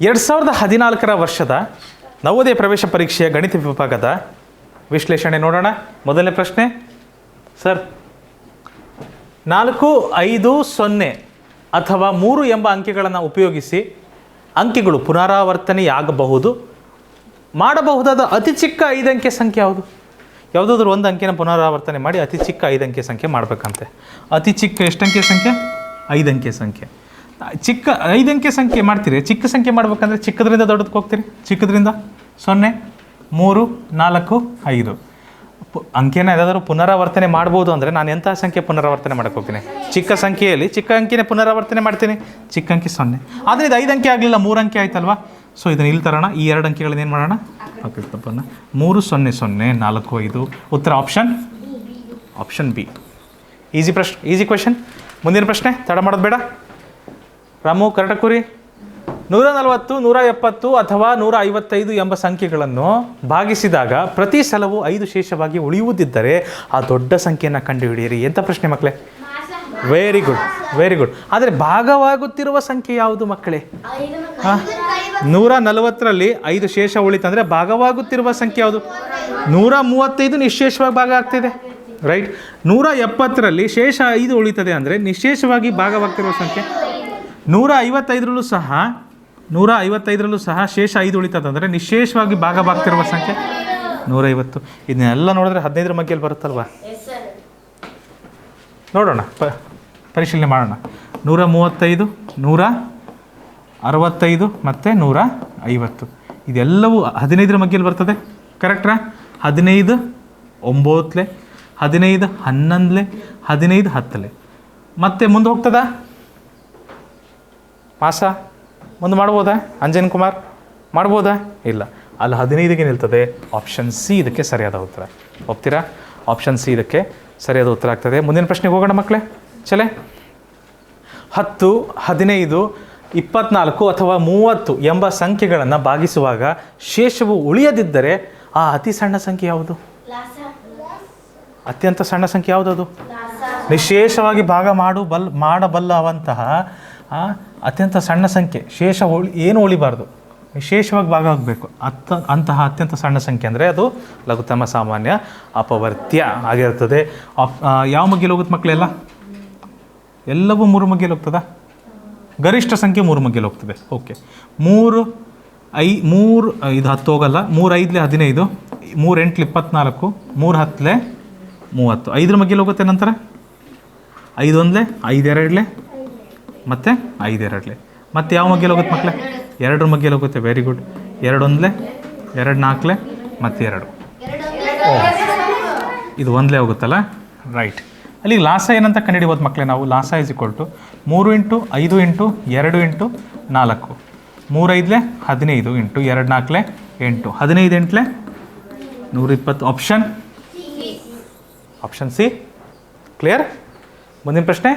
ಎರಡು ಸಾವಿರದ ಹದಿನಾಲ್ಕರ ವರ್ಷದ ನವೋದಯ ಪ್ರವೇಶ ಪರೀಕ್ಷೆಯ ಗಣಿತ ವಿಭಾಗದ ವಿಶ್ಲೇಷಣೆ ನೋಡೋಣ. ಮೊದಲನೇ ಪ್ರಶ್ನೆ. ಸರ್, ನಾಲ್ಕು, ಐದು, ಸೊನ್ನೆ ಅಥವಾ ಮೂರು ಎಂಬ ಅಂಕೆಗಳನ್ನು ಉಪಯೋಗಿಸಿ ಅಂಕೆಗಳು ಪುನರಾವರ್ತನೆಯಾಗಬಹುದು. ಮಾಡಬಹುದಾದ ಅತಿ ಚಿಕ್ಕ ಐದು ಅಂಕೆ ಸಂಖ್ಯೆ ಯಾವುದು? ಯಾವುದಾದ್ರೂ ಒಂದು ಅಂಕೆನ ಪುನರಾವರ್ತನೆ ಮಾಡಿ ಅತಿ ಚಿಕ್ಕ ಐದು ಅಂಕೆ ಸಂಖ್ಯೆ ಮಾಡಬೇಕಂತೆ. ಅತಿ ಚಿಕ್ಕ ಎಷ್ಟು ಅಂಕೆ ಸಂಖ್ಯೆ? ಐದು ಅಂಕೆ ಸಂಖ್ಯೆ. ಚಿಕ್ಕ ಐದು ಸಂಖ್ಯೆ ಮಾಡ್ತೀರಿ. ಚಿಕ್ಕ ಸಂಖ್ಯೆ ಮಾಡ್ಬೇಕಂದ್ರೆ ಚಿಕ್ಕದ್ರಿಂದ ದೊಡ್ಡದಕ್ಕೆ ಹೋಗ್ತೀರಿ. ಚಿಕ್ಕದ್ರಿಂದ ಸೊನ್ನೆ, ಮೂರು, ನಾಲ್ಕು, ಐದು. ಅಂಕೆನ ಯಾವುದಾದ್ರೂ ಪುನರಾವರ್ತನೆ ಮಾಡ್ಬೋದು ಅಂದರೆ ನಾನು ಎಂಥ ಸಂಖ್ಯೆ ಪುನರಾವರ್ತನೆ ಮಾಡಕ್ಕೆ ಹೋಗ್ತೀನಿ? ಚಿಕ್ಕ ಸಂಖ್ಯೆಯಲ್ಲಿ ಚಿಕ್ಕ ಅಂಕಿನೇ ಪುನರಾವರ್ತನೆ ಮಾಡ್ತೀನಿ. ಚಿಕ್ಕ ಅಂಕಿ ಸೊನ್ನೆ. ಆದರೆ ಇದು ಐದು ಅಂಕೆ ಆಗಲಿಲ್ಲ, ಮೂರು ಅಂಕೆ ಆಯ್ತಲ್ವಾ? ಸೊ ಇದನ್ನು ಇಲ್ಲಿ ತರೋಣ. ಈ ಎರಡು ಅಂಕೆಗಳನ್ನ ಏನು ಮಾಡೋಣ? ಓಕೆ ತಪ್ಪನ್ನು. ಮೂರು, ಸೊನ್ನೆ ಸೊನ್ನೆ, ನಾಲ್ಕು, ಐದು. ಉತ್ತರ ಆಪ್ಷನ್ ಆಪ್ಷನ್ ಬಿ ಈಸಿ ಪ್ರಶ್ನೆ ಈಸಿ ಕ್ವೆಶನ್ ಮುಂದಿನ ಪ್ರಶ್ನೆ, ತಡ ಮಾಡೋದು ಬೇಡ. ರಾಮು ಕರಟಕುರಿ ನೂರ ನಲವತ್ತು ನೂರ ಎಪ್ಪತ್ತು ಅಥವಾ ನೂರ ಐವತ್ತೈದು ಎಂಬ ಸಂಖ್ಯೆಗಳನ್ನು ಭಾಗಿಸಿದಾಗ ಪ್ರತಿ ಸಲವೂ ಐದು ಶೇಷವಾಗಿ ಉಳಿಯುವುದಿದ್ದರೆ ಆ ದೊಡ್ಡ ಸಂಖ್ಯೆಯನ್ನು ಕಂಡುಹಿಡಿಯಿರಿ. ಎಂಥ ಪ್ರಶ್ನೆ ಮಕ್ಕಳೇ? ವೆರಿ ಗುಡ್ ವೆರಿ ಗುಡ್ ಆದರೆ ಭಾಗವಾಗುತ್ತಿರುವ ಸಂಖ್ಯೆ ಯಾವುದು ಮಕ್ಕಳೇ? ಹಾಂ? ನೂರ ನಲವತ್ತರಲ್ಲಿ ಐದು ಶೇಷ ಉಳಿತಂದರೆ ಭಾಗವಾಗುತ್ತಿರುವ ಸಂಖ್ಯೆ ಯಾವುದು? ನೂರ ಮೂವತ್ತೈದು ನಿಶೇಷವಾಗಿ ಭಾಗ ಆಗ್ತಿದೆ. ರೈಟ್ ನೂರ ಎಪ್ಪತ್ತರಲ್ಲಿ ಶೇಷ ಐದು ಉಳಿತದೆ ಅಂದರೆ ನಿಶೇಷವಾಗಿ ಭಾಗವಾಗ್ತಿರುವ ಸಂಖ್ಯೆ? ನೂರ ಐವತ್ತೈದರಲ್ಲೂ ಸಹ ನೂರ ಐವತ್ತೈದರಲ್ಲೂ ಸಹ ಶೇಷ ಐದು ಉಳಿತದೆ ನಿಶೇಷವಾಗಿ ನಿಶೇಷವಾಗಿ ಭಾಗವಾಗ್ತಿರುವ ಸಂಖ್ಯೆ ನೂರೈವತ್ತು. ಇದನ್ನೆಲ್ಲ ನೋಡಿದ್ರೆ ಹದಿನೈದರ ಮಗ್ಗೆಯಲ್ಲಿ ಬರುತ್ತಲ್ವ? ನೋಡೋಣ ಪ ಪರಿಶೀಲನೆ ಮಾಡೋಣ. ನೂರ ಮೂವತ್ತೈದು ನೂರ ಅರವತ್ತೈದು ಮತ್ತು ನೂರ ಐವತ್ತು ಇದೆಲ್ಲವೂ ಹದಿನೈದರ ಮಗ್ಗೆಯಲ್ಲಿ ಬರ್ತದೆ ಕರೆಕ್ಟ್ರಾ? ಹದಿನೈದು ಒಂಬತ್ತಲೆ ಹದಿನೈದು ಹನ್ನೊಂದಲೆ ಹದಿನೈದು ಹತ್ತಲೆ. ಮತ್ತೆ ಮುಂದೆ ಹೋಗ್ತದಾ? ಮಾಸ? ಮುಂದೆ ಮಾಡ್ಬೋದಾ? ಅಂಜನ್ ಕುಮಾರ್? ಮಾಡ್ಬೋದಾ? ಇಲ್ಲ. ಅಲ್ಲಿ ಹದಿನೈದಿಗೆ ನಿಲ್ತದೆ. ಆಪ್ಷನ್ ಸಿ ಇದಕ್ಕೆ ಸರಿಯಾದ ಉತ್ತರ. ಒಪ್ತೀರಾ? ಆಪ್ಷನ್ ಸಿ ಇದಕ್ಕೆ ಸರಿಯಾದ ಉತ್ತರ ಆಗ್ತದೆ. ಮುಂದಿನ ಪ್ರಶ್ನೆಗೆ ಹೋಗೋಣ ಮಕ್ಕಳೇ. ಚಲೆ? ಹತ್ತು, ಹದಿನೈದು, ಇಪ್ಪತ್ನಾಲ್ಕು ಅಥವಾ ಮೂವತ್ತು ಎಂಬ ಸಂಖ್ಯೆಗಳನ್ನು ಭಾಗಿಸುವಾಗ ಶೇಷವು ಉಳಿಯದಿದ್ದರೆ ಆ ಅತಿ ಸಣ್ಣ ಸಂಖ್ಯೆ ಯಾವುದು? ಅತ್ಯಂತ ಸಣ್ಣ ಸಂಖ್ಯೆ ಯಾವುದದು? ನಿಶೇಷವಾಗಿ ಭಾಗ ಮಾಡು ಬಲ್, ಮಾಡಬಲ್ಲವಂತಹ ಅತ್ಯಂತ ಸಣ್ಣ ಸಂಖ್ಯೆ. ಶೇಷ ಉಳಿ ಏನು ಉಳಿಬಾರ್ದು ವಿಶೇಷವಾಗಿ ಭಾಗ ಆಗಬೇಕು. ಅತ್ತ ಅಂತಹ ಅತ್ಯಂತ ಸಣ್ಣ ಸಂಖ್ಯೆ ಅಂದರೆ ಅದು ಲಘುತಮ ಸಾಮಾನ್ಯ ಅಪವರ್ತ್ಯ ಆಗಿರ್ತದೆ. ಯಾವ ಮಗ್ಗಿಲು ಹೋಗುತ್ತೆ ಮಕ್ಕಳೆಲ್ಲ ಎಲ್ಲವೂ ಮೂರು ಮಗ್ಗಿಲು ಹೋಗ್ತದ? ಗರಿಷ್ಠ ಸಂಖ್ಯೆ ಮೂರು ಮಗ್ಗಿಲು ಹೋಗ್ತದೆ. ಓಕೆ. ಮೂರು ಐ ಮೂರು, ಇದು ಹತ್ತು ಹೋಗಲ್ಲ. ಮೂರು ಐದಲೆ ಹದಿನೈದು, ಮೂರು ಇಪ್ಪತ್ನಾಲ್ಕು, ಮೂರು ಹತ್ತಲೆ ಮೂವತ್ತು. ಐದರ ಮಗ್ಗಿಲು ಹೋಗುತ್ತೆ ನಂತರ? ಐದು ಐದೆರಡಲೆ? ಮತ್ತು ಐದು ಎರಡಲೆ ಮತ್ತು ಯಾವ ಮಗ್ಗೆಲಿ ಹೋಗುತ್ತೆ ಮಕ್ಕಳೇ ಎರಡರ ಮಗ್ಗೆಲಿ ಹೋಗುತ್ತೆ ವೆರಿ ಗುಡ್ ಎರಡು ಎರಡು ನಾಲ್ಕಲೆ ಮತ್ತು ಎರಡು. ಇದು ಒಂದಲೇ ಹೋಗುತ್ತಲ್ಲ? ರೈಟ್ ಅಲ್ಲಿ ಲಾಸ ಏನಂತ ಕಂಡುಹಿಡಿಬೋದು ಮಕ್ಕಳೇ ನಾವು? ಲಾಸ ಇಸ್ ಇಕ್ವಲ್ ಟು ಮೂರು ಇಂಟು ಐದು ಇಂಟು ಎರಡು ಇಂಟು ನಾಲ್ಕು. ಮೂರೈದಲೆ ಹದಿನೈದು ಇಂಟು ಎರಡು ನಾಲ್ಕಲೆ ಎಂಟು. ಹದಿನೈದು ಎಂಟ್ಲೆ? ನೂರಿಪ್ಪತ್ತು. ಆಪ್ಷನ್ ಆಪ್ಷನ್ ಸಿ ಕ್ಲಿಯರ್ ಮುಂದಿನ ಪ್ರಶ್ನೆ?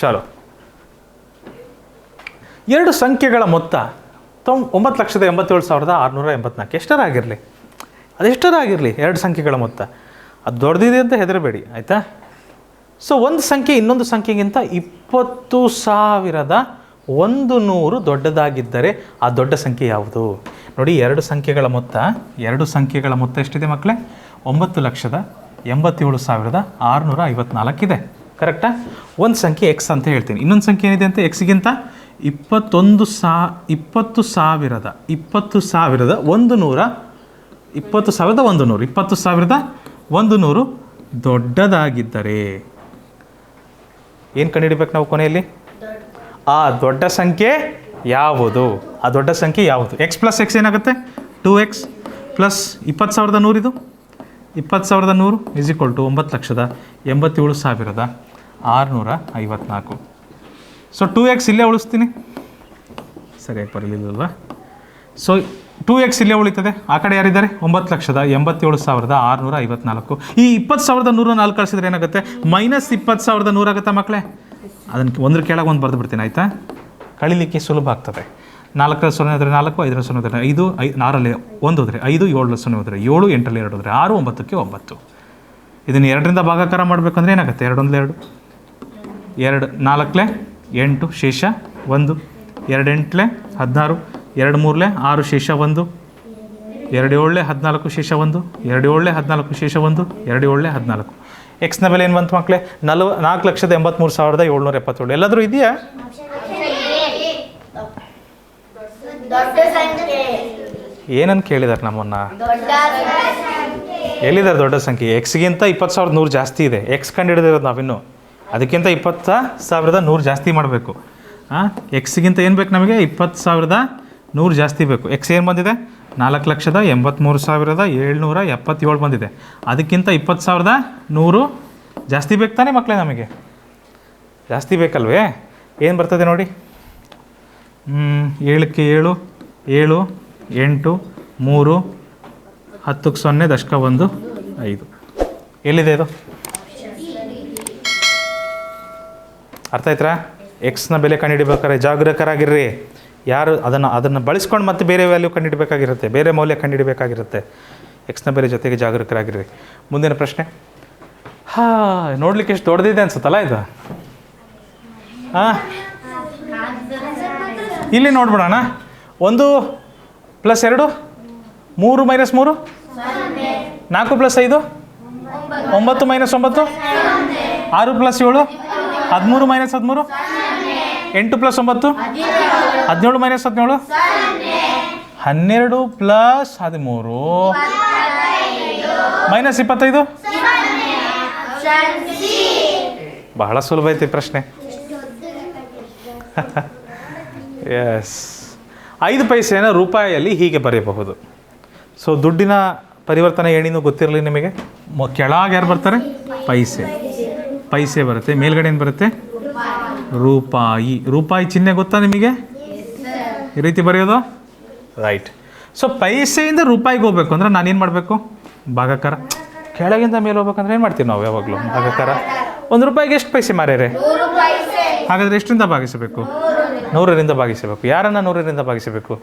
ಚಲೋ. ಎರಡು ಸಂಖ್ಯೆಗಳ ಮೊತ್ತ ತೊಂ ಒಂಬತ್ತು ಲಕ್ಷದ ಎಂಬತ್ತೇಳು ಸಾವಿರದ ಆರುನೂರ ಎಂಬತ್ನಾಲ್ಕು. ಎಷ್ಟರಾಗಿರಲಿ? ಅದೆಷ್ಟರಾಗಿರಲಿ ಎರಡು ಸಂಖ್ಯೆಗಳ ಮೊತ್ತ. ಅದು ದೊಡ್ಡದಿದೆ ಅಂತ ಹೆದರಬೇಡಿ, ಆಯಿತಾ? ಸೊ ಒಂದು ಸಂಖ್ಯೆ ಇನ್ನೊಂದು ಸಂಖ್ಯೆಗಿಂತ ಇಪ್ಪತ್ತು ಸಾವಿರದ ಒಂದು ನೂರು ದೊಡ್ಡದಾಗಿದ್ದರೆ ಆ ದೊಡ್ಡ ಸಂಖ್ಯೆ ಯಾವುದು? ನೋಡಿ, ಎರಡು ಸಂಖ್ಯೆಗಳ ಮೊತ್ತ, ಎರಡು ಸಂಖ್ಯೆಗಳ ಮೊತ್ತ ಎಷ್ಟಿದೆ ಮಕ್ಕಳೇ? ಒಂಬತ್ತು ಲಕ್ಷದ ಎಂಬತ್ತೇಳು ಸಾವಿರದ ಆರುನೂರ ಐವತ್ನಾಲ್ಕಿದೆ ಕರೆಕ್ಟಾ ಒಂದು ಸಂಖ್ಯೆ ಎಕ್ಸ್ ಅಂತ ಹೇಳ್ತೀನಿ. ಇನ್ನೊಂದು ಸಂಖ್ಯೆ ಏನಿದೆ ಅಂತ? ಎಕ್ಸ್ಗಿಂತ ಇಪ್ಪತ್ತೊಂದು ಸಾ, ಇಪ್ಪತ್ತು ಸಾವಿರದ ಇಪ್ಪತ್ತು ಸಾವಿರದ ಒಂದು ನೂರ ಇಪ್ಪತ್ತು ಸಾವಿರದ ಒಂದು ನೂರು ಇಪ್ಪತ್ತು ಸಾವಿರದ ಒಂದು ನೂರು ದೊಡ್ಡದಾಗಿದ್ದರೆ ಏನು ಕಂಡುಹಿಡಬೇಕು ನಾವು ಕೊನೆಯಲ್ಲಿ? ಆ ದೊಡ್ಡ ಸಂಖ್ಯೆ ಯಾವುದು? ಆ ದೊಡ್ಡ ಸಂಖ್ಯೆ ಯಾವುದು? ಎಕ್ಸ್ ಪ್ಲಸ್ ಎಕ್ಸ್ ಏನಾಗುತ್ತೆ? ಟೂ ಎಕ್ಸ್ ಪ್ಲಸ್ ಇಪ್ಪತ್ತು ಸಾವಿರದ ನೂರಿದು ಇಪ್ಪತ್ತು ಸಾವಿರದ ನೂರು ಈಕ್ವಲ್ ಟು ಒಂಬತ್ತು ಲಕ್ಷದ ಎಂಬತ್ತೇಳು ಸಾವಿರದ ಆರುನೂರ ಐವತ್ನಾಲ್ಕು. ಸೊ ಟೂ ಎಕ್ಸ್ ಇಲ್ಲೇ ಉಳಿಸ್ತೀನಿ. ಸರಿಯಾಗಿ ಬರಲಿಲ್ಲಲ್ವಾ ಸೊ ಟೂ ಎಕ್ಸ್ ಇಲ್ಲೇ ಉಳಿತದೆ. ಆ ಕಡೆ ಯಾರಿದ್ದಾರೆ? ಒಂಬತ್ತು ಲಕ್ಷದ ಎಂಬತ್ತೇಳು ಸಾವಿರದ ಆರುನೂರ ಐವತ್ನಾಲ್ಕು. ಈ ಇಪ್ಪತ್ತು ಸಾವಿರದ ನೂರ ನಾಲ್ಕು ಕಳಿಸಿದ್ರೆ ಏನಾಗುತ್ತೆ? ಮೈನಸ್ ಇಪ್ಪತ್ತು ಸಾವಿರದ ನೂರಾಗುತ್ತಾ ಮಕ್ಕಳೇ ಅದನ್ನು ಒಂದ್ರ ಕೆಳಗೆ ಒಂದು ಬರೆದು ಬಿಡ್ತೀನಿ, ಆಯಿತಾ? ಕಳಿಲಿಕ್ಕೆ ಸುಲಭ ಆಗ್ತದೆ. ನಾಲ್ಕರ ಸೊನ್ನೆ ಹೋದರೆ ನಾಲ್ಕು, ಐದರ ಸೊನ್ನೆ ಹೋದರೆ ಐದು, ಐ ಆರಲ್ಲಿ ಒಂದು ಹೋದರೆ ಐದು ಏಳು ಸೊನ್ನೆ ಹೋದರೆ ಏಳು, ಎಂಟರಲ್ಲಿ ಎರಡು ಹೋದರೆ ಆರು, ಒಂಬತ್ತಕ್ಕೆ ಒಂಬತ್ತು. ಇದನ್ನು ಎರಡರಿಂದ ಭಾಗಾಕಾರ ಮಾಡಬೇಕಂದ್ರೆ ಏನಾಗುತ್ತೆ? ಎರಡೊಂದು ಎರಡು. ಎರಡು, ನಾಲ್ಕಲೆ ಎಂಟು ಶೇಷ ಒಂದು ಎರಡು ಎಂಟ್ಲೆ ಹದಿನಾರು ಎರಡು ಮೂರಲೆ ಆರು ಶೇಷ ಒಂದು ಎರಡು ಏಳಲೆ ಹದಿನಾಲ್ಕು ಶೇಷ ಒಂದು ಎರಡು ಏಳಲೆ ಹದಿನಾಲ್ಕು ಶೇಷ ಒಂದು ಎರಡು ಏಳಲೆ ಹದಿನಾಲ್ಕು ಎಕ್ಸ್ನ ಬೆಲೆ ಏನು ಬಂತು ಮಕ್ಕಳೇ ನಲ್ವ ನಾಲ್ಕು ಲಕ್ಷದ ಎಂಬತ್ತ್ಮೂರು ಸಾವಿರದ ಏಳ್ನೂರ ಎಪ್ಪತ್ತೇಳು. ಎಲ್ಲಾದರೂ ಇದೆಯಾ? ಏನನ್ನು ಕೇಳಿದಾರೆ ನಮ್ಮನ್ನು? ಎಲ್ಲಿದ್ದಾರೆ ದೊಡ್ಡ ಸಂಖ್ಯೆ? ಎಕ್ಸ್ಗಿಂತ ಇಪ್ಪತ್ತು ಸಾವಿರದ ನೂರು ಜಾಸ್ತಿ ಇದೆ. ಎಕ್ಸ್ ಕಂಡು ಹಿಡಿದಿರೋದು ನಾವಿನ್ನು. ಅದಕ್ಕಿಂತ ಇಪ್ಪತ್ತು ಸಾವಿರದ ನೂರು ಜಾಸ್ತಿ ಮಾಡಬೇಕು. ಹಾಂ ಎಕ್ಸ್ಗಿಂತ ಏನು ಬೇಕು ನಮಗೆ? ಇಪ್ಪತ್ತು ಸಾವಿರದ ನೂರು ಜಾಸ್ತಿ ಬೇಕು. ಎಕ್ಸ್ ಏನು ಬಂದಿದೆ? ನಾಲ್ಕು ಲಕ್ಷದ ಎಂಬತ್ತ್ಮೂರು ಸಾವಿರದ ಏಳ್ನೂರ ಎಪ್ಪತ್ತೇಳು ಬಂದಿದೆ. ಅದಕ್ಕಿಂತ ಇಪ್ಪತ್ತು ಸಾವಿರದ ನೂರು ಜಾಸ್ತಿ ಬೇಕು ತಾನೇ ಮಕ್ಕಳೇ ನಮಗೆ? ಜಾಸ್ತಿ ಬೇಕಲ್ವೇ? ಏನು ಬರ್ತದೆ ನೋಡಿ. ಏಳಕ್ಕೆ ಏಳು ಏಳು, ಎಂಟು, ಮೂರು, ಹತ್ತಕ್ಕೆ ಸೊನ್ನೆ, ದಶಕ ಒಂದು, ಐದು. ಎಲ್ಲಿದೆ ಇದು? ಅರ್ಥ ಆಯ್ತಾ ಎಕ್ಸ್ನ ಬೆಲೆ ಕಂಡುಹಿಡಿಬೇಕಾದ್ರೆ ಜಾಗರೂಕರಾಗಿರ್ರಿ. ಯಾರು ಅದನ್ನು ಅದನ್ನು ಬಳಸ್ಕೊಂಡು ಮತ್ತೆ ಬೇರೆ ವ್ಯಾಲ್ಯೂ ಕಂಡುಹಿಡಬೇಕಾಗಿರುತ್ತೆ. ಬೇರೆ ಮೌಲ್ಯ ಕಂಡುಹಿಡಬೇಕಾಗಿರುತ್ತೆ. ಎಕ್ಸ್ನ ಬೆಲೆ ಜೊತೆಗೆ ಜಾಗರೂಕರಾಗಿರ್ರಿ. ಮುಂದಿನ ಪ್ರಶ್ನೆ. ಹಾಂ, ನೋಡ್ಲಿಕ್ಕೆ ಎಷ್ಟು ದೊಡ್ಡದಿದೆ ಅನ್ಸುತ್ತಲ್ಲ ಇದು? ಹಾಂ? ಇಲ್ಲಿ ನೋಡ್ಬಿಡೋಣ. ಒಂದು ಪ್ಲಸ್ ಎರಡು, ಮೂರು ಮೈನಸ್ ಮೂರು? ನಾಲ್ಕು ಪ್ಲಸ್ ಐದು? ಒಂಬತ್ತು ಮೈನಸ್ ಒಂಬತ್ತು? ಆರು ಪ್ಲಸ್ ಏಳು? ಹದಿಮೂರು ಮೈನಸ್ ಹದಿಮೂರು? ಎಂಟು ಪ್ಲಸ್ ಒಂಬತ್ತು? ಹದಿನೇಳು ಮೈನಸ್ ಹದಿನೇಳು? ಹನ್ನೆರಡು ಪ್ಲಸ್ ಹದಿಮೂರು. ಮೈನಸ್ ಇಪ್ಪತ್ತೈದು? ಬಹಳ ಸುಲಭ ಐತಿ ಪ್ರಶ್ನೆ. ಎಸ್ ಐದು ಪೈಸೆಯನ್ನು ರೂಪಾಯಿಯಲ್ಲಿ ಹೀಗೆ ಬರೆಯಬಹುದು. ಸೊ ದುಡ್ಡಿನ ಪರಿವರ್ತನೆ ಏನೇನು ಗೊತ್ತಿರಲಿ ನಿಮಗೆ? ಕೆಳಗೆ ಯಾರು ಬರ್ತಾರೆ? ಪೈಸೆ. ಪೈಸೆ ಬರುತ್ತೆ. ಮೇಲ್ಗಡೆ ಏನು ಬರುತ್ತೆ? ರೂಪಾಯಿ. ರೂಪಾಯಿ ಚಿಹ್ನೆ ಗೊತ್ತಾ ನಿಮಗೆ? ಈ ರೀತಿ ಬರೆಯೋದು? ರೈಟ್ ಸೊ ಪೈಸೆಯಿಂದ ರೂಪಾಯಿಗೆ ಹೋಗ್ಬೇಕು ಅಂದ್ರೆ ನಾನೇನು ಮಾಡಬೇಕು? ಭಾಗಕಾರ. ಕೆಳಗಿಂದ ಮೇಲೆ ಹೋಗ್ಬೇಕಂದ್ರೆ ಏನು ಮಾಡ್ತೀವಿ ನಾವು ಯಾವಾಗಲೂ? ಭಾಗಕಾರ. ಒಂದು ರೂಪಾಯಿಗೆ ಎಷ್ಟು ಪೈಸೆ ಮಾರ್ಯಾರೆ? ಹಾಗಾದರೆ ಎಷ್ಟರಿಂದ ಭಾಗಿಸಬೇಕು? ನೂರರಿಂದ ಭಾಗಿಸಬೇಕು. ಯಾರನ್ನು ನೂರರಿಂದ ಭಾಗಿಸಬೇಕು?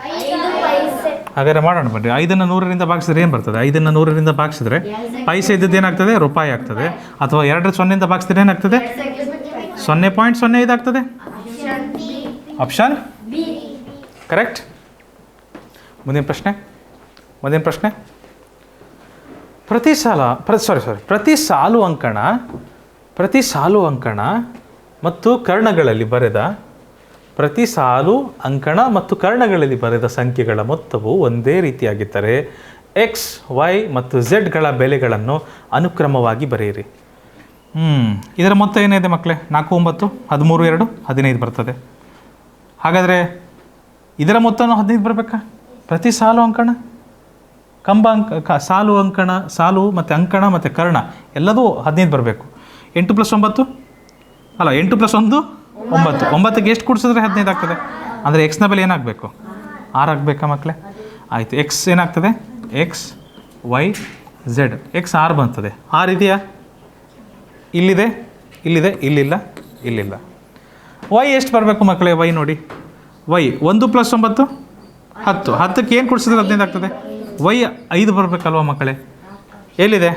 ಹಾಗಾದ್ರೆ ಮಾಡೋಣ ಬನ್ನಿ. ಐದನ್ನು ನೂರರಿಂದ ಭಾಗಿಸಿದ್ರೆ ಏನು ಬರ್ತದೆ? ಐದನ್ನು ನೂರರಿಂದ ಭಾಗಿಸಿದ್ರೆ ಪೈಸೆ ಇದ್ದದ್ದು ಏನಾಗ್ತದೆ? ರೂಪಾಯಿ ಆಗ್ತದೆ. ಅಥವಾ ಎರಡರ ಸೊನ್ನೆಯಿಂದ ಭಾಗಿಸಿದ್ರೆ ಏನಾಗ್ತದೆ? ಸೊನ್ನೆ ಪಾಯಿಂಟ್ ಸೊನ್ನೆ ಇದಾಗ್ತದೆ ಆಪ್ಷನ್ ಕರೆಕ್ಟ್ ಮುಂದಿನ ಪ್ರಶ್ನೆ? ಮುಂದಿನ ಪ್ರಶ್ನೆ? ಪ್ರತಿ ಸಾಲ, ಪ್ರ ಸಾರಿ ಸಾರಿ ಪ್ರತಿ ಸಾಲು ಅಂಕಣ, ಪ್ರತಿ ಸಾಲು ಅಂಕಣ ಮತ್ತು ಕರ್ಣಗಳಲ್ಲಿ ಬರೆದ ಪ್ರತಿ ಸಾಲು, ಅಂಕಣ ಮತ್ತು ಕರ್ಣಗಳಲ್ಲಿ ಬರೆದ ಸಂಖ್ಯೆಗಳ ಮೊತ್ತವು ಒಂದೇ ರೀತಿಯಾಗಿದ್ದರೆ ಎಕ್ಸ್ ವೈ ಮತ್ತು ಝೆಡ್ಗಳ ಬೆಲೆಗಳನ್ನು ಅನುಕ್ರಮವಾಗಿ ಬರೆಯಿರಿ. ಹ್ಞೂ ಇದರ ಮೊತ್ತ ಏನಿದೆ ಮಕ್ಕಳೇ? ನಾಲ್ಕು, ಒಂಬತ್ತು, ಹದಿಮೂರು, ಎರಡು, ಹದಿನೈದು ಬರ್ತದೆ. ಹಾಗಾದರೆ ಇದರ ಮೊತ್ತವೂ ಹದಿನೈದು ಬರಬೇಕಾ? ಪ್ರತಿ ಸಾಲು ಅಂಕಣ? ಕಂಬ ಅಂಕ ಸಾಲು ಅಂಕಣ, ಸಾಲು ಮತ್ತು ಅಂಕಣ ಮತ್ತು ಕರ್ಣ ಎಲ್ಲದೂ ಹದಿನೈದು ಬರಬೇಕು. ಎಂಟು ಪ್ಲಸ್ ಒಂಬತ್ತು? ಅಲ್ಲ, ಎಂಟು ಪ್ಲಸ್ ಒಂದು? ಒಂಬತ್ತು. ಒಂಬತ್ತಕ್ಕೆ ಎಷ್ಟು ಕೂಡಿಸಿದ್ರೆ ಹದಿನೈದು ಆಗ್ತದೆ? ಅಂದರೆ ಎಕ್ಸ್ನ ಬೆಲೆ ಏನಾಗಬೇಕು? ಆರು ಆಗಬೇಕಾ ಮಕ್ಕಳೇ ಆಯಿತು ಎಕ್ಸ್ ಏನಾಗ್ತದೆ? ಎಕ್ಸ್ ವೈ ಝೆಡ್ ಎಕ್ಸ್ ಆರು ಬರ್ತದೆ ಆರು ಇದೆಯಾ? ಇಲ್ಲಿದೆ ಇಲ್ಲಿದೆ, ಇಲ್ಲಿಲ್ಲ ಇಲ್ಲಿಲ್ಲ. ವೈ ಎಷ್ಟು ಬರಬೇಕು ಮಕ್ಕಳೇ ವೈ ನೋಡಿ. ವೈ ಒಂದು ಪ್ಲಸ್ ಒಂಬತ್ತು? ಹತ್ತು. ಹತ್ತಕ್ಕೆ ಏನು ಕೊಡಿಸಿದ್ರೆ ಹದಿನೈದು ಆಗ್ತದೆ? ವೈ ಐದು ಬರಬೇಕಲ್ವ ಮಕ್ಕಳೇ ಎಲ್ಲಿದೆ?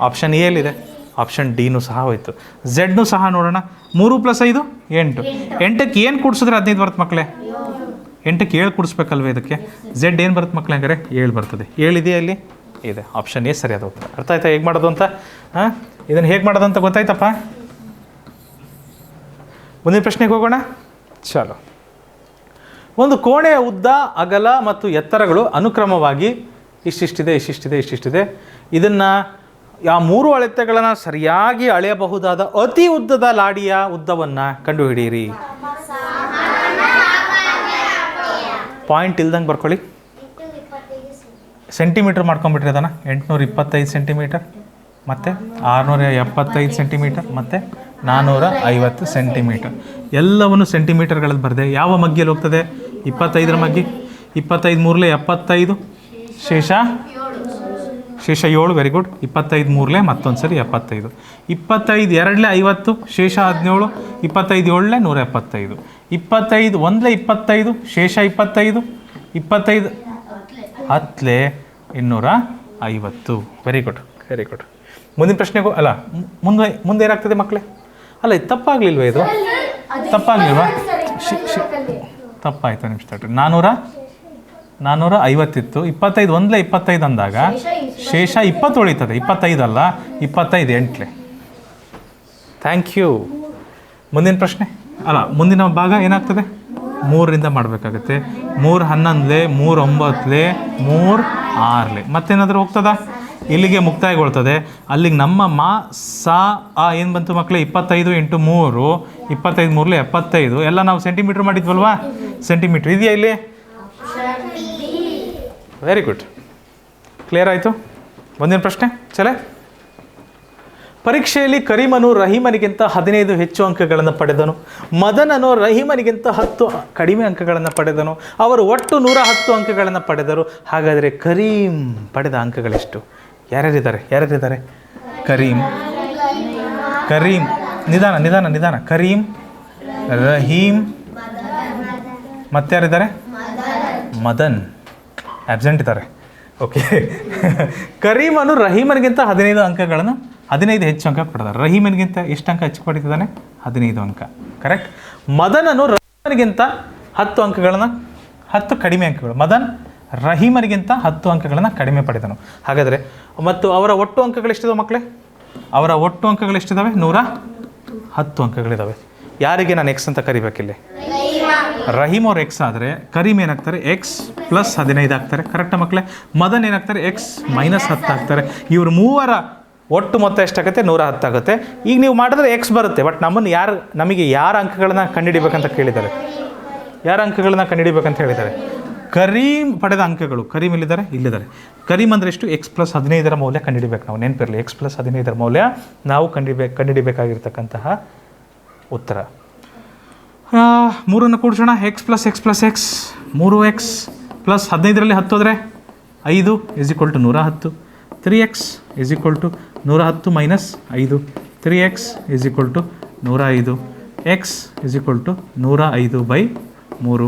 ಆಪ್ಷನ್ ಎಲ್ಲಿದೆ ಆಪ್ಷನ್ ಡಿನೂ ಸಹ ಹೋಯಿತು. ಝೆಡ್ನು ಸಹ ನೋಡೋಣ. ಮೂರು ಪ್ಲಸ್ ಐದು ಎಂಟು. ಎಂಟಕ್ಕೆ ಏನು ಕೂಡಿಸಿದ್ರೆ ಹದಿನೈದು ಬರುತ್ತೆ ಮಕ್ಕಳೇ? ಎಂಟಕ್ಕೆ ಏಳು ಕೂಡಿಸ್ಬೇಕಲ್ವ ಇದಕ್ಕೆ? ಝೆಡ್ ಏನು ಬರುತ್ತೆ ಮಕ್ಕಳೇ ಹಂಗಾರೆ? ಏಳು ಬರ್ತದೆ. ಏಳಿದೆಯಾ ಅಲ್ಲಿ ಇದೆ. ಆಪ್ಷನ್ ಎ ಸರಿಯಾದ ಉತ್ತರ. ಅರ್ಥ ಆಯ್ತಾ? ಹೇಗೆ ಮಾಡೋದು ಅಂತ? ಹಾಂ? ಇದನ್ನು ಹೇಗೆ ಮಾಡೋದು ಅಂತ ಗೊತ್ತಾಯ್ತಪ್ಪ? ಮುಂದಿನ ಪ್ರಶ್ನೆಗೆ ಹೋಗೋಣ. ಚಲೋ. ಒಂದು ಕೋಣೆಯ ಉದ್ದ ಅಗಲ ಮತ್ತು ಎತ್ತರಗಳು ಅನುಕ್ರಮವಾಗಿ ಇಷ್ಟಿಷ್ಟಿದೆ ಇಷ್ಟಿಷ್ಟಿದೆ ಇಷ್ಟಿಷ್ಟಿದೆ. ಇದನ್ನು ಆ ಮೂರು ಅಳತೆಗಳನ್ನು ಸರಿಯಾಗಿ ಅಳೆಯಬಹುದಾದ ಅತಿ ಉದ್ದದ ಲಾಡಿಯ ಉದ್ದವನ್ನು ಕಂಡುಹಿಡಿಯಿರಿ. ಪಾಯಿಂಟ್ ಇಲ್ದಂಗೆ ಬರ್ಕೊಳ್ಳಿ. ಸೆಂಟಿಮೀಟ್ರ್ ಮಾಡ್ಕೊಂಬಿಟ್ರಿ ಅದನ್ನು. ಎಂಟುನೂರ ಇಪ್ಪತ್ತೈದು ಸೆಂಟಿಮೀಟರ್, ಮತ್ತು ಆರುನೂರ ಎಪ್ಪತ್ತೈದು ಸೆಂಟಿಮೀಟರ್, ಮತ್ತು ನಾನ್ನೂರ ಐವತ್ತು ಸೆಂಟಿಮೀಟರ್. ಎಲ್ಲವನ್ನು ಸೆಂಟಿಮೀಟರ್ಗಳಲ್ಲಿ ಬರೆದೆ. ಯಾವ ಮಗ್ಗಿಯಲ್ಲಿ ಹೋಗ್ತದೆ? ಇಪ್ಪತ್ತೈದರ ಮಗ್ಗಿ. ಇಪ್ಪತ್ತೈದು ಮೂರಲೇ ಎಪ್ಪತ್ತೈದು. ಶೇಷ ಶೇಷ ಏಳು ವೆರಿ ಗುಡ್ ಇಪ್ಪತ್ತೈದು ಮೂರಲೇ ಮತ್ತೊಂದು ಸರಿ ಎಪ್ಪತ್ತೈದು. ಇಪ್ಪತ್ತೈದು ಎರಡಲೇ ಐವತ್ತು ಶೇಷ ಹದಿನೇಳು ಇಪ್ಪತ್ತೈದು ಏಳಲೇ ನೂರ ಎಪ್ಪತ್ತೈದು. ಇಪ್ಪತ್ತೈದು ಒಂದಲೇ ಇಪ್ಪತ್ತೈದು ಶೇಷ ಇಪ್ಪತ್ತೈದು ಇಪ್ಪತ್ತೈದು ಹತ್ತಲೇ ಇನ್ನೂರ ಐವತ್ತು. ವೆರಿ ಗುಡ್ ವೆರಿ ಗುಡ್ ಮುಂದಿನ ಪ್ರಶ್ನೆಗೂ ಅಲ್ಲ ಮುಂದೆ ಮುಂದೆ ಏನಾಗ್ತದೆ ಮಕ್ಕಳೇ ಅಲ್ಲ ಇದು ತಪ್ಪಾಗಲಿಲ್ವ ಇದು? ತಪ್ಪಾಗಲಿಲ್ವಾ? ತಪ್ಪಾಯಿತು ಶಿ- ತಪ್ಪಾಯ್ತು ನಿಮಿಷ ತಡ್ರಿ. ನಾನ್ನೂರ ನಾನ್ನೂರ ಐವತ್ತಿತ್ತು ಇಪ್ಪತ್ತೈದು ಒಂದಲೇ ಇಪ್ಪತ್ತೈದು ಅಂದಾಗ ಶೇಷ ಇಪ್ಪತ್ತು ಉಳಿತದೆ ಇಪ್ಪತ್ತೈದು. ಅಲ್ಲ ಇಪ್ಪತ್ತೈದು ಎಂಟ್ಲೆ. ಥ್ಯಾಂಕ್ ಯು ಮುಂದಿನ ಪ್ರಶ್ನೆ? ಅಲ್ಲ ಮುಂದಿನ ಭಾಗ ಏನಾಗ್ತದೆ? ಮೂರರಿಂದ ಮಾಡಬೇಕಾಗುತ್ತೆ. ಮೂರು ಹನ್ನೊಂದಲೆ ಮೂರು ಒಂಬತ್ತಲೆ ಮೂರು ಆರ್ಲೆ. ಮತ್ತೇನಾದರೂ ಹೋಗ್ತದ? ಇಲ್ಲಿಗೆ ಮುಕ್ತಾಯಗೊಳ್ತದೆ. ಅಲ್ಲಿಗೆ ನಮ್ಮ ಮಾ ಸಾ ಆ ಏನು ಬಂತು ಮಕ್ಕಳೇ ಇಪ್ಪತ್ತೈದು ಎಂಟು ಮೂರು ಇಪ್ಪತ್ತೈದು ಮೂರಲೆ ಎಪ್ಪತ್ತೈದು. ಎಲ್ಲ ನಾವು ಸೆಂಟಿಮೀಟ್ರ್ ಮಾಡಿದ್ವಲ್ವಾ? ಸೆಂಟಿಮೀಟ್ರ್ ಇದೆಯಾ ಇಲ್ಲಿ? ವೆರಿ ಗುಡ್ ಕ್ಲಿಯರ್ ಆಯಿತು? ಮುಂದಿನ ಪ್ರಶ್ನೆ? ಚಲೆ? ಪರೀಕ್ಷೆಯಲ್ಲಿ ಕರೀಮನು ರಹೀಮನಿಗಿಂತ ಹದಿನೈದು ಹೆಚ್ಚು ಅಂಕಗಳನ್ನು ಪಡೆದನು. ಮದನನು ರಹೀಮನಿಗಿಂತ ಹತ್ತು ಕಡಿಮೆ ಅಂಕಗಳನ್ನು ಪಡೆದನು. ಅವರು ಒಟ್ಟು ನೂರ ಹತ್ತು ಅಂಕಗಳನ್ನು ಪಡೆದರು. ಹಾಗಾದರೆ ಕರೀಂ ಪಡೆದ ಅಂಕಗಳೆಷ್ಟು? ಯಾರ್ಯಾರಿದ್ದಾರೆ? ಯಾರ್ಯಾರಿದ್ದಾರೆ? ಕರೀಂ. ಕರೀಂ. ನಿಧಾನ ನಿಧಾನ ನಿಧಾನ. ಕರೀಂ, ರಹೀಂ. ಮತ್ತಾರಿದ್ದಾರೆ ಮದನ್. ಆಬ್ಸೆಂಟ್ ಇದ್ದಾರೆ. ಓಕೆ ಕರೀಮನು ರಹೀಮನಿಗಿಂತ ಹದಿನೈದು ಅಂಕಗಳನ್ನು, ಹದಿನೈದು ಹೆಚ್ಚು ಅಂಕ ಪಡೆದಾರೆ ರಹೀಮನಿಗಿಂತ ಎಷ್ಟು ಅಂಕ ಹೆಚ್ಚು ಪಡಿತಿದ್ದಾನೆ ಹದಿನೈದು ಅಂಕ. ಕರೆಕ್ಟ್ ಮದನನು ರಹೀಮನಿಗಿಂತ ಹತ್ತು ಅಂಕಗಳನ್ನು, ಹತ್ತು ಕಡಿಮೆ ಅಂಕಗಳು. ಮದನ್ ರಹೀಮನಿಗಿಂತ ಹತ್ತು ಅಂಕಗಳನ್ನು ಕಡಿಮೆ ಪಡೆದನು. ಹಾಗಾದರೆ, ಮತ್ತು ಅವರ ಒಟ್ಟು ಅಂಕಗಳು ಎಷ್ಟಿದಾವೆ ಮಕ್ಕಳೇ ಅವರ ಒಟ್ಟು ಅಂಕಗಳು ಎಷ್ಟಿದಾವೆ? ನೂರ ಹತ್ತು ಅಂಕಗಳಿದ್ದಾವೆ ಯಾರಿಗೆ ನಾನು ಎಕ್ಸ್ ಅಂತ ಕರಿಬೇಕಿಲ್ಲಿ? ರಹೀಮ್ ಅವ್ರು ಎಕ್ಸ್ ಆದರೆ, ಕರೀಮ್ ಏನಾಗ್ತಾರೆ? ಎಕ್ಸ್ ಪ್ಲಸ್ ಹದಿನೈದು ಆಗ್ತಾರೆ. ಕರೆಕ್ಟ್ ಮಕ್ಕಳೇ ಮದನ್ ಏನಾಗ್ತಾರೆ? ಎಕ್ಸ್ ಮೈನಸ್ ಹತ್ತು ಆಗ್ತಾರೆ. ಇವರು ಮೂವರ ಒಟ್ಟು ಮೊತ್ತ ಎಷ್ಟಾಗುತ್ತೆ? ನೂರ ಹತ್ತಾಗುತ್ತೆ ಈಗ ನೀವು ಮಾಡಿದ್ರೆ ಎಕ್ಸ್ ಬರುತ್ತೆ. ಬಟ್ ನಮ್ಮನ್ನು ಯಾರು, ನಮಗೆ ಯಾರ ಅಂಕಗಳನ್ನ ಕಂಡುಹಿಡಿಬೇಕಂತ ಕೇಳಿದ್ದಾರೆ? ಯಾರ ಅಂಕಗಳನ್ನ ಕಂಡುಹಿಡಿಬೇಕಂತ ಹೇಳಿದ್ದಾರೆ? ಕರೀಮ್ ಪಡೆದ ಅಂಕಗಳು. ಕರೀಮ್ ಇಲ್ಲಿದ್ದಾರೆ ಇಲ್ಲಿದ್ದಾರೆ. ಕರೀಮ್ ಅಂದರೆ ಎಷ್ಟು? ಎಕ್ಸ್ ಪ್ಲಸ್ ಹದಿನೈದರ ಮೌಲ್ಯ ಕಂಡುಹಿಡಿಬೇಕು ನಾವು. ನೆನಪಿರಲಿ. ಎಕ್ಸ್ ಪ್ಲಸ್ ಹದಿನೈದರ ಮೌಲ್ಯ ನಾವು ಕಂಡಿಬೇಕು ಕಂಡುಹಿಡಿಬೇಕಾಗಿರ್ತಕ್ಕಂತಹ ಉತ್ತರ. ಮೂರನ್ನು ಕೂಡಿಸೋಣ. X plus X plus X ಮೂರು ಎಕ್ಸ್ ಪ್ಲಸ್ ಹದಿನೈದರಲ್ಲಿ ಹತ್ತು ಹೋದರೆ ಐದು ಇಸ್ ಈಕ್ವಲ್ ಟು ನೂರ ಹತ್ತು. Three X is equal to ನೂರ ಹತ್ತು ಮೈನಸ್ ಐದು. Three X is equal to ನೂರ ಐದು. ಎಕ್ಸ್ ಇಸ್ ಈಕ್ವಲ್ ಟು ನೂರ ಐದು ಬೈ ಮೂರು.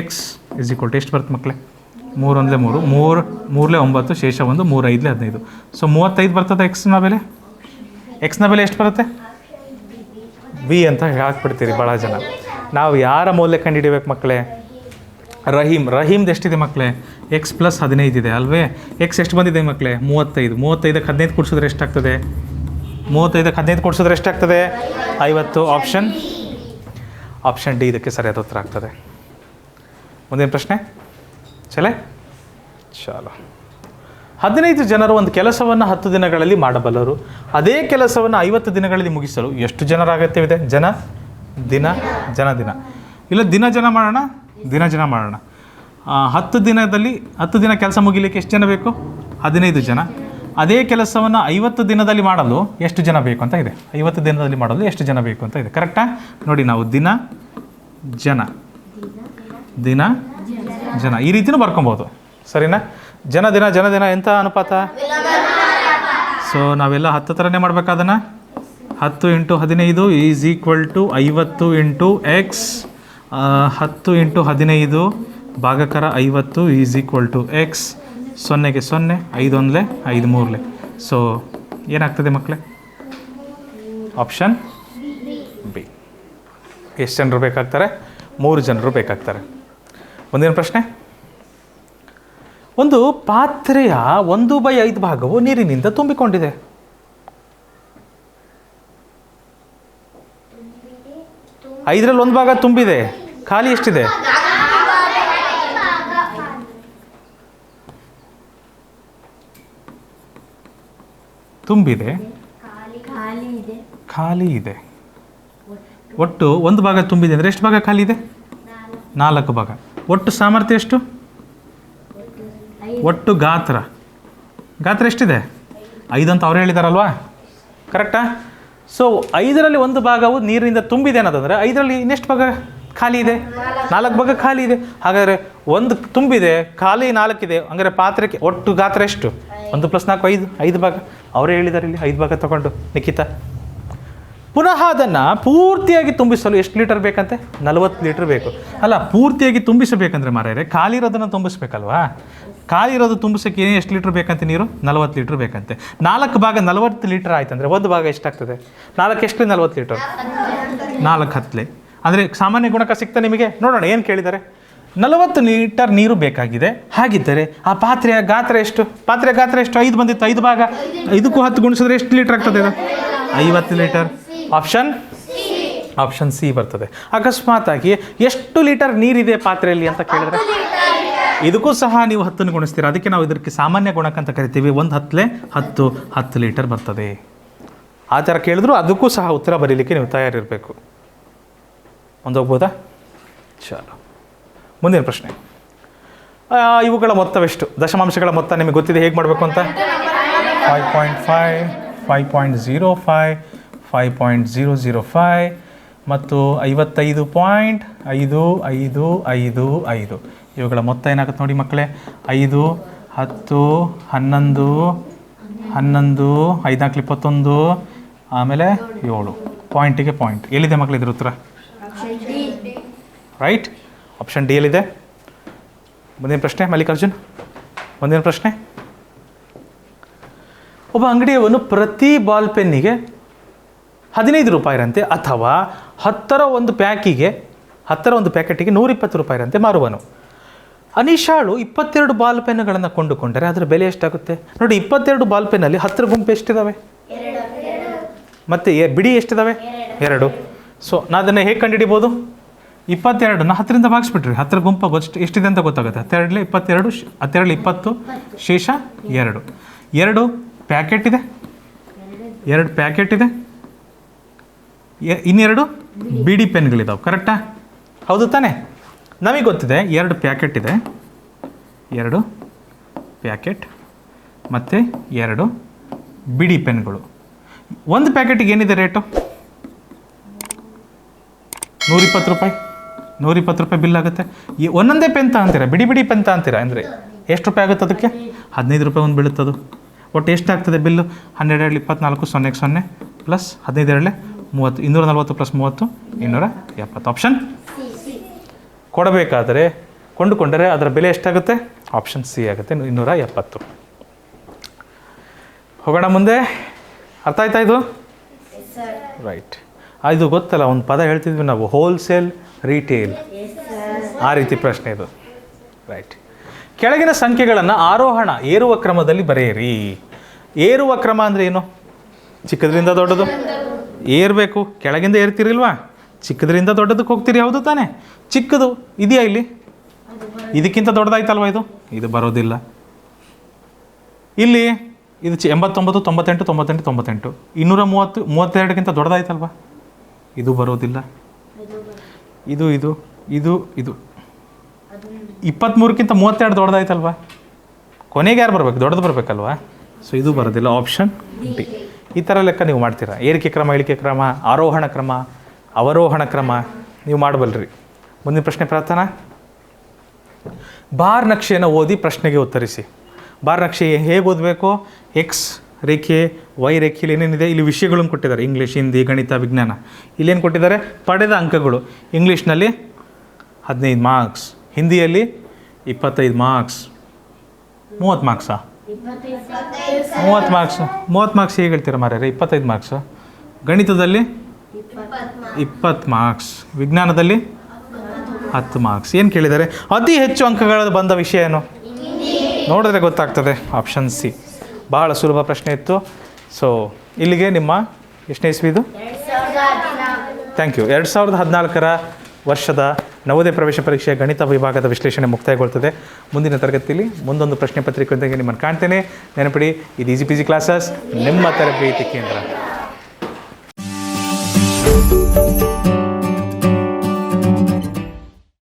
ಎಕ್ಸ್ ಇಸ್ ಈಕ್ವಲ್ ಟು ಎಷ್ಟು ಬರುತ್ತೆ ಮಕ್ಕಳೇ ಮೂರೊಂದಲೇ ಮೂರು. ಮೂರು ಮೂರಲೇ ಒಂಬತ್ತು, ಶೇಷ ಒಂದು, ಮೂರು ಐದಲೇ ಹದಿನೈದು. ಸೊ ಮೂವತ್ತೈದು ಬರ್ತದೆ ಎಕ್ಸ್ನ ಬೆಲೆ? ಎಕ್ಸ್ನ ಬೆಲೆ ಎಷ್ಟು ಬರುತ್ತೆ? ಬಿ ಅಂತ ಹಾಕ್ಬಿಡ್ತೀರಿ ಭಾಳ ಜನ. ನಾವು ಯಾರ ಮೌಲ್ಯ ಕಂಡುಹಿಡಿಬೇಕು ಮಕ್ಕಳೇ? ರಹೀಮ್. ರಹೀಮ್ದು ಎಷ್ಟಿದೆ ಮಕ್ಕಳೇ? ಎಕ್ಸ್ ಪ್ಲಸ್ ಹದಿನೈದು ಇದೆ ಅಲ್ವೇ? ಎಕ್ಸ್ ಎಷ್ಟು ಬಂದಿದೆ ಮಕ್ಕಳೇ? ಮೂವತ್ತೈದು. ಮೂವತ್ತೈದಕ್ಕೆ ಹದಿನೈದು ಕೊಡಿಸಿದ್ರೆ ಎಷ್ಟಾಗ್ತದೆ? ಮೂವತ್ತೈದಕ್ಕೆ ಹದಿನೈದು ಕೊಡಿಸಿದ್ರೆ ಎಷ್ಟಾಗ್ತದೆ? ಐವತ್ತು. ಆಪ್ಷನ್ ಆಪ್ಷನ್ ಡಿ ಇದಕ್ಕೆ ಸರಿಯಾದ ಉತ್ತರ ಆಗ್ತದೆ. ಮುಂದಿನ ಪ್ರಶ್ನೆ? ಚಲೇ? ಚಾಲೋ. ಹದಿನೈದು ಜನರು ಒಂದು ಕೆಲಸವನ್ನು ಹತ್ತು ದಿನಗಳಲ್ಲಿ ಮಾಡಬಲ್ಲರು. ಅದೇ ಕೆಲಸವನ್ನು ಐವತ್ತು ದಿನಗಳಲ್ಲಿ ಮುಗಿಸಲು ಎಷ್ಟು ಜನರ ಅಗತ್ಯವಿದೆ? ಜನ? ದಿನ ಜನ ದಿನ. ಇಲ್ಲ ದಿನ ಜನ ಮಾಡೋಣ ದಿನ ಜನ ಮಾಡೋಣ. ಹತ್ತು ದಿನದಲ್ಲಿ ಹತ್ತು ದಿನ ಕೆಲಸ ಮುಗಿಲಿಕ್ಕೆ ಎಷ್ಟು ಜನ ಬೇಕು? ಹದಿನೈದು ಜನ. ಅದೇ ಕೆಲಸವನ್ನು ಐವತ್ತು ದಿನದಲ್ಲಿ ಮಾಡಲು ಎಷ್ಟು ಜನ ಬೇಕು ಅಂತ ಇದೆ. ಐವತ್ತು ದಿನದಲ್ಲಿ ಮಾಡಲು ಎಷ್ಟು ಜನ ಬೇಕು ಅಂತ ಇದೆ. ಕರೆಕ್ಟಾ ನೋಡಿ ನಾವು ದಿನ ಜನ. ದಿನ ಜನ. ಈ ರೀತಿನೂ ಬರ್ಕೊಬೋದು. ಸರಿನಾ? ಜನ ದಿನ ಜನ ದಿನ. ಎಂಥ ಅನುಪಾತ? ಸೊ ನಾವೆಲ್ಲ ಹತ್ತು ಥರನೇ ಮಾಡ್ಬೇಕಾದನ್ನ ಹತ್ತು ಇಂಟು ಹದಿನೈದು ಈಸ್ ಈಕ್ವಲ್ ಟು ಐವತ್ತು ಇಂಟು ಎಕ್ಸ್ ಹತ್ತು ಇಂಟು ಹದಿನೈದು ಭಾಗಕರ ಐವತ್ತು ಈಸ್ ಈಕ್ವಲ್ ಟು ಎಕ್ಸ್ ಸೊನ್ನೆಗೆ ಸೊನ್ನೆ, ಐದೊಂದಲೆ ಐದು ಮೂರಲೆ ಸೊ ಏನಾಗ್ತದೆ ಮಕ್ಕಳೇ ಆಪ್ಷನ್ ಬಿ ಎಷ್ಟು ಜನರು ಬೇಕಾಗ್ತಾರೆ? ಮೂರು ಜನರು ಬೇಕಾಗ್ತಾರೆ. ಮುಂದಿನ ಪ್ರಶ್ನೆ? ಒಂದು ಪಾತ್ರೆಯ ಒಂದು ಬೈ ಐದು ಭಾಗವು ನೀರಿನಿಂದ ತುಂಬಿಕೊಂಡಿದೆ. ಐದರಲ್ಲಿ ಒಂದು ಭಾಗ ತುಂಬಿದೆ. ಖಾಲಿ ಎಷ್ಟಿದೆ? ತುಂಬಿದೆ. ಖಾಲಿ ಇದೆ. ಒಟ್ಟು ಒಂದು ಭಾಗ ತುಂಬಿದೆ ಅಂದರೆ ಎಷ್ಟು ಭಾಗ ಖಾಲಿ ಇದೆ? ನಾಲ್ಕು ಭಾಗ. ಒಟ್ಟು ಸಾಮರ್ಥ್ಯ ಎಷ್ಟು? ಒಟ್ಟು ಗಾತ್ರ. ಗಾತ್ರ ಎಷ್ಟಿದೆ? ಐದು ಅಂತ ಅವ್ರು ಹೇಳಿದಾರಲ್ವಾ? ಕರೆಕ್ಟಾ ಸೊ ಐದರಲ್ಲಿ ಒಂದು ಭಾಗವು ನೀರಿನಿಂದ ತುಂಬಿದೆ ಅನ್ನೋದಂದರೆ ಐದರಲ್ಲಿ ಇನ್ನೆಷ್ಟು ಭಾಗ? ಖಾಲಿ ಇದೆ? ನಾಲ್ಕು ಭಾಗ ಖಾಲಿ ಇದೆ. ಹಾಗಾದರೆ ಒಂದು ತುಂಬಿದೆ, ಖಾಲಿ ನಾಲ್ಕಿದೆ, ಹಂಗಾರೆ ಪಾತ್ರೆಗೆ ಒಟ್ಟು ಗಾತ್ರ ಎಷ್ಟು? ಒಂದು ಪ್ಲಸ್ ನಾಲ್ಕು, ಐದು. ಐದು ಭಾಗ. ಅವರೇ ಹೇಳಿದ್ದಾರೆ ಇಲ್ಲಿ, ಐದು ಭಾಗ ತಗೊಂಡು. ನಿಖಿತ. ಪುನಃ ಅದನ್ನು ಪೂರ್ತಿಯಾಗಿ ತುಂಬಿಸಲು ಎಷ್ಟು ಲೀಟರ್ ಬೇಕಂತೆ? ನಲವತ್ತು ಲೀಟರ್ ಬೇಕು. ಅಲ್ಲ, ಪೂರ್ತಿಯಾಗಿ ತುಂಬಿಸಬೇಕಂದ್ರೆ ಮಾರ್ಯಾರೆ ಖಾಲಿ ಇರೋದನ್ನು ತುಂಬಿಸ್ಬೇಕಲ್ವಾ? ಖಾಲಿ ಇರೋದು ತುಂಬಿಸೋಕೆ ಏನೇ ಎಷ್ಟು ಲೀಟ್ರ್ ಬೇಕಂತೆ ನೀರು? ನಲವತ್ತು ಲೀಟ್ರ್ ಬೇಕಂತೆ. ನಾಲ್ಕು ಭಾಗ ನಲವತ್ತು ಲೀಟ್ರ್ ಆಯ್ತಂದರೆ ಒಂದು ಭಾಗ ಎಷ್ಟಾಗ್ತದೆ? ನಾಲ್ಕು ಎಷ್ಟು ನಲವತ್ತು ಲೀಟರ್? ನಾಲ್ಕು ಹತ್ತಲೆ ಅಂದರೆ ಸಾಮಾನ್ಯ ಗುಣಕ ಸಿಗ್ತಾ ನಿಮಗೆ? ನೋಡೋಣ, ಏನು ಕೇಳಿದ್ದಾರೆ? ನಲವತ್ತು ಲೀಟರ್ ನೀರು ಬೇಕಾಗಿದೆ. ಹಾಗಿದ್ದರೆ ಆ ಪಾತ್ರೆಯ ಗಾತ್ರ ಎಷ್ಟು? ಪಾತ್ರೆಯ ಗಾತ್ರ ಎಷ್ಟು? ಐದು ಬಂದಿತ್ತು, ಐದು ಭಾಗ. ಐದಕ್ಕೂ ಹತ್ತು ಗುಣಿಸಿದ್ರೆ ಎಷ್ಟು ಲೀಟರ್ ಆಗ್ತದೆ ಇದು? ಐವತ್ತು ಲೀಟರ್. ಆಪ್ಷನ್? ಆಪ್ಷನ್ ಸಿ ಬರ್ತದೆ. ಅಕಸ್ಮಾತ್ ಆಗಿ ಎಷ್ಟು ಲೀಟರ್ ನೀರಿದೆ ಪಾತ್ರೆಯಲ್ಲಿ ಅಂತ ಕೇಳಿದ್ರೆ? ಇದಕ್ಕೂ ಸಹ ನೀವು ಹತ್ತನ್ನು ಗುಣಿಸ್ತೀರ? ಅದಕ್ಕೆ ನಾವು ಇದಕ್ಕೆ ಸಾಮಾನ್ಯ ಗುಣಕ ಅಂತ ಕರಿತೀವಿ. ಒಂದು ಹತ್ತಲೆ ಹತ್ತು ಹತ್ತು ಲೀಟರ್ ಬರ್ತದೆ. ಆ ಥರ ಕೇಳಿದ್ರು ಅದಕ್ಕೂ ಸಹ ಉತ್ತರ ಬರೀಲಿಕ್ಕೆ ನೀವು ತಯಾರಿರಬೇಕು. ಒಂದು ಹೋಗ್ಬೋದಾ ಚಲೋ. ಮುಂದಿನ ಪ್ರಶ್ನೆ. ಇವುಗಳ ಮೊತ್ತವೆಷ್ಟು? ದಶಮಾಂಶಗಳ ಮೊತ್ತ ನಿಮಗೆ ಗೊತ್ತಿದೆ ಹೇಗೆ ಮಾಡಬೇಕು ಅಂತ? Five point five five point zero five five point zero zero five ಮತ್ತು ಐವತ್ತೈದು ಪಾಯಿಂಟ್ ಐದು ಐದು ಐದು ಐದು. ಇವುಗಳ ಮೊತ್ತ ಏನಾಗುತ್ತೆ ನೋಡಿ ಮಕ್ಕಳೇ? ಐದು, ಹತ್ತು, ಹನ್ನೊಂದು ಹನ್ನೊಂದು ಐದಾಕ್ಲಿ ಇಪ್ಪತ್ತೊಂದು, ಆಮೇಲೆ ಏಳು. ಪಾಯಿಂಟಿಗೆ ಪಾಯಿಂಟ್ ಎಲ್ಲಿದೆ ಮಕ್ಕಳು ಇದ್ರ ಉತ್ತರ? ರೈಟ್ ಆಪ್ಷನ್ ಡಿ ಎಲ್ಲಿದೆ? ಮುಂದಿನ ಪ್ರಶ್ನೆ, ಮಲ್ಲಿಕಾರ್ಜುನ್. ಮುಂದಿನ ಪ್ರಶ್ನೆ. ಒಬ್ಬ ಅಂಗಡಿಯವನು ಪ್ರತಿ ಬಾಲ್ ಪೆನ್ನಿಗೆ ಹದಿನೈದು ರೂಪಾಯಿರಂತೆ ಅಥವಾ ಹತ್ತರ ಒಂದು ಪ್ಯಾಕಿಗೆ, ಹತ್ತರ ಒಂದು ಪ್ಯಾಕೆಟಿಗೆ ನೂರಿಪ್ಪತ್ತು ರೂಪಾಯಿರಂತೆ ಮಾರುವನು. ಅನಿಶಾಳು ಇಪ್ಪತ್ತೆರಡು ಬಾಲ್ ಪೆನ್ಗಳನ್ನು ಕೊಂಡುಕೊಂಡರೆ ಅದರ ಬೆಲೆ ಎಷ್ಟಾಗುತ್ತೆ? ನೋಡಿ, ಇಪ್ಪತ್ತೆರಡು ಬಾಲ್ ಪೆನ್ನಲ್ಲಿ ಹತ್ತರ ಗುಂಪು ಎಷ್ಟಿದ್ದಾವೆ ಮತ್ತು ಬಿಡಿ ಎಷ್ಟಿದ್ದಾವೆ ಎರಡು. ಸೊ ನಾನು ಅದನ್ನು ಹೇಗೆ ಕಂಡುಹಿಡಿಬೋದು? ಇಪ್ಪತ್ತೆರಡನ್ನ ಹತ್ತರಿಂದ ಭಾಗಿಸ್ಬಿಟ್ರಿ. ಹತ್ತಿರ ಗುಂಪು ಗೊತ್ತು ಎಷ್ಟಿದೆ ಅಂತ ಗೊತ್ತಾಗುತ್ತೆ. ಹತ್ತೆರಡಲ್ಲಿ ಇಪ್ಪತ್ತೆರಡು ಹತ್ತೆರಡು ಹತ್ತೆರಡಲಿ ಇಪ್ಪತ್ತು, ಶೇಷ ಎರಡು. ಎರಡು ಪ್ಯಾಕೆಟ್ ಇದೆ? ಎರಡು ಪ್ಯಾಕೆಟ್ ಇದೆ? ಇನ್ನೆರಡು? ಬಿಡಿ ಪೆನ್ಗಳಿದಾವೆ. ಕರೆಕ್ಟಾ? ಹೌದು ತಾನೇ? ನಮಗೆ ಗೊತ್ತಿದೆ, ಎರಡು ಪ್ಯಾಕೆಟ್ ಇದೆ. ಎರಡು ಪ್ಯಾಕೆಟ್ ಮತ್ತು ಎರಡು ಬಿಡಿ ಪೆನ್ಗಳು. ಒಂದು ಪ್ಯಾಕೆಟಿಗೆ ಏನಿದೆ ರೇಟು? ನೂರಿಪ್ಪತ್ತು ರೂಪಾಯಿ. ನೂರಿಪ್ಪತ್ತು ರೂಪಾಯಿ ಬಿಲ್ ಆಗುತ್ತೆ. ಈ ಒಂದೊಂದೇ ಪೆನ್ ಅಂತೀರಾ ಬಿಡಿ ಬಿಡಿ ಪೆನ್ ಅಂತೀರಾ ಅಂದರೆ ಎಷ್ಟು ರೂಪಾಯಿ ಆಗುತ್ತೆ ಅದಕ್ಕೆ? ಹದಿನೈದು ರೂಪಾಯಿ ಒಂದು ಬೀಳುತ್ತದು. ಒಟ್ಟು ಎಷ್ಟಾಗ್ತದೆ ಬಿಲ್ಲು? ಹನ್ನೆರಡು ಎರಡು ಇಪ್ಪತ್ನಾಲ್ಕು ಸೊನ್ನೆಗೆ ಸೊನ್ನೆ ಪ್ಲಸ್ ಹದಿನೈದು ಎರಡಲೆ ಮೂವತ್ತು. ಇನ್ನೂರ ನಲ್ವತ್ತು ಪ್ಲಸ್ ಮೂವತ್ತು, ಇನ್ನೂರ ಎಪ್ಪತ್ತು. ಆಪ್ಷನ್ ಕೊಡಬೇಕಾದರೆ ಕೊಂಡುಕೊಂಡರೆ ಅದರ ಬೆಲೆ ಎಷ್ಟಾಗುತ್ತೆ? ಆಪ್ಷನ್ ಸಿ ಆಗುತ್ತೆ ಇನ್ನೂರ ಎಪ್ಪತ್ತು. ಹೋಗೋಣ ಮುಂದೆ. ಅರ್ಥ ಆಯ್ತಾ ಇದು? ರೈಟ್ ಇದು ಗೊತ್ತಲ್ಲ ಒಂದು ಪದ ಹೇಳ್ತಿದ್ವಿ ನಾವು ಹೋಲ್ಸೇಲ್ ರೀಟೇಲ್ ಆ ರೀತಿ ಪ್ರಶ್ನೆ ಇದು. ರೈಟ್ ಕೆಳಗಿನ ಸಂಖ್ಯೆಗಳನ್ನು ಆರೋಹಣ ಏರುವ ಕ್ರಮದಲ್ಲಿ ಬರೆಯಿರಿ. ಏರುವ ಕ್ರಮ ಅಂದರೆ ಏನು? ಚಿಕ್ಕದ್ರಿಂದ ದೊಡ್ಡದು? ಏರಬೇಕು. ಕೆಳಗಿಂದ ಏರ್ತಿರಿಲ್ವಾ? ಚಿಕ್ಕದ್ರಿಂದ ದೊಡ್ಡದಕ್ಕೆ ಹೋಗ್ತೀರಿ, ಹೌದು ತಾನೇ? ಚಿಕ್ಕದು, ಇದೆಯಾ ಇಲ್ಲಿ? ಇದಕ್ಕಿಂತ ದೊಡ್ಡದಾಯ್ತಲ್ವ ಇದು? ಇದು ಬರೋದಿಲ್ಲ. ಇಲ್ಲಿ, ಇದು ಚಿ ಎಂಬತ್ತೊಂಬತ್ತು, ತೊಂಬತ್ತೆಂಟು ತೊಂಬತ್ತೆಂಟು ತೊಂಬತ್ತೆಂಟು. ಇನ್ನೂರ ಮೂವತ್ತು, ಮೂವತ್ತೆರಡಕ್ಕಿಂತ ದೊಡ್ಡದಾಯ್ತಲ್ವ? ಇದು ಬರೋದಿಲ್ಲ. ಇದು ಇದು ಇದು ಇದು. ಇಪ್ಪತ್ತ್ಮೂರಕ್ಕಿಂತ ಮೂವತ್ತೆರಡು ದೊಡ್ಡದಾಯ್ತಲ್ವ? ಕೊನೆಗೆ ಯಾರು ಬರಬೇಕು? ದೊಡ್ಡದು ಬರಬೇಕಲ್ವಾ? ಸೊ ಇದು ಬರೋದಿಲ್ಲ. ಆಪ್ಷನ್ ಡಿ ಈ ಥರ ಲೆಕ್ಕ ನೀವು ಮಾಡ್ತೀರಾ? ಏರಿಕೆ ಕ್ರಮ, ಇಳಿಕೆ ಕ್ರಮ, ಆರೋಹಣ ಕ್ರಮ ಅವರೋಹಣ ಕ್ರಮ ನೀವು ಮಾಡಬಲ್ರಿ. ಮುಂದಿನ ಪ್ರಶ್ನೆ ಪ್ರಾರ್ಥನಾ? ಬಾರ್ ನಕ್ಷೆಯನ್ನು ಓದಿ ಪ್ರಶ್ನೆಗೆ ಉತ್ತರಿಸಿ. ಬಾರ್ ನಕ್ಷೆ ಹೇಗೆ ಓದಬೇಕು? ಎಕ್ಸ್ ರೇಖೆ ವೈ ರೇಖೆಯಲ್ಲಿ ಏನೇನಿದೆ? ಇಲ್ಲಿ ವಿಷಯಗಳನ್ನು ಕೊಟ್ಟಿದ್ದಾರೆ. ಇಂಗ್ಲೀಷ್ ಹಿಂದಿ ಗಣಿತ ವಿಜ್ಞಾನ. ಇಲ್ಲೇನು ಕೊಟ್ಟಿದ್ದಾರೆ? ಪಡೆದ ಅಂಕಗಳು. ಇಂಗ್ಲೀಷ್ನಲ್ಲಿ ಹದಿನೈದು ಮಾರ್ಕ್ಸ್ ಹಿಂದಿಯಲ್ಲಿ ಇಪ್ಪತ್ತೈದು ಮಾರ್ಕ್ಸ್ ಮೂವತ್ತು ಮಾರ್ಕ್ಸಾ ಮೂವತ್ತು ಮಾರ್ಕ್ಸ್ ಮೂವತ್ತು ಮಾರ್ಕ್ಸ್ ಹೇಗೆ ಹೇಳ್ತೀರಾ ಮಾರ್ಯಾರೆ ಇಪ್ಪತ್ತೈದು ಮಾರ್ಕ್ಸ್ ಗಣಿತದಲ್ಲಿ ಇಪ್ಪತ್ತು ಮಾರ್ಕ್ಸ್. ವಿಜ್ಞಾನದಲ್ಲಿ? ಹತ್ತು ಮಾರ್ಕ್ಸ್. ಏನು ಕೇಳಿದ್ದಾರೆ? ಅತಿ ಹೆಚ್ಚು ಅಂಕಗಳು ಬಂದ ವಿಷಯ ಏನು? ನೋಡಿದ್ರೆ ಗೊತ್ತಾಗ್ತದೆ. ಆಪ್ಷನ್ ಸಿ ಬಹಳ ಸುಲಭ ಪ್ರಶ್ನೆ ಇತ್ತು. ಸೊ ಇಲ್ಲಿಗೆ ನಿಮ್ಮ ಎಷ್ಟನೇ ಇಸ್ವಿದು ಥ್ಯಾಂಕ್ ಯು ಎರಡು ಸಾವಿರದ ಹದಿನಾಲ್ಕರ ವರ್ಷದ ನವೋದಯ ಪ್ರವೇಶ ಪರೀಕ್ಷೆಯ ಗಣಿತ ವಿಭಾಗದ ವಿಶ್ಲೇಷಣೆ ಮುಕ್ತಾಯಗೊಳ್ತದೆ. ಮುಂದಿನ ತರಗತಿಯಲ್ಲಿ ಮುಂದೊಂದು ಪ್ರಶ್ನೆ ಪತ್ರಿಕೆಯೊಂದಿಗೆ ನಿಮ್ಮನ್ನು ಕಾಣ್ತೇನೆ. ನೆನಪಿಡಿ, ಇದು ಈಸಿ ಪಿ ಜಿ ಕ್ಲಾಸಸ್ ನಿಮ್ಮ ತರಬೇತಿ ಕೇಂದ್ರ.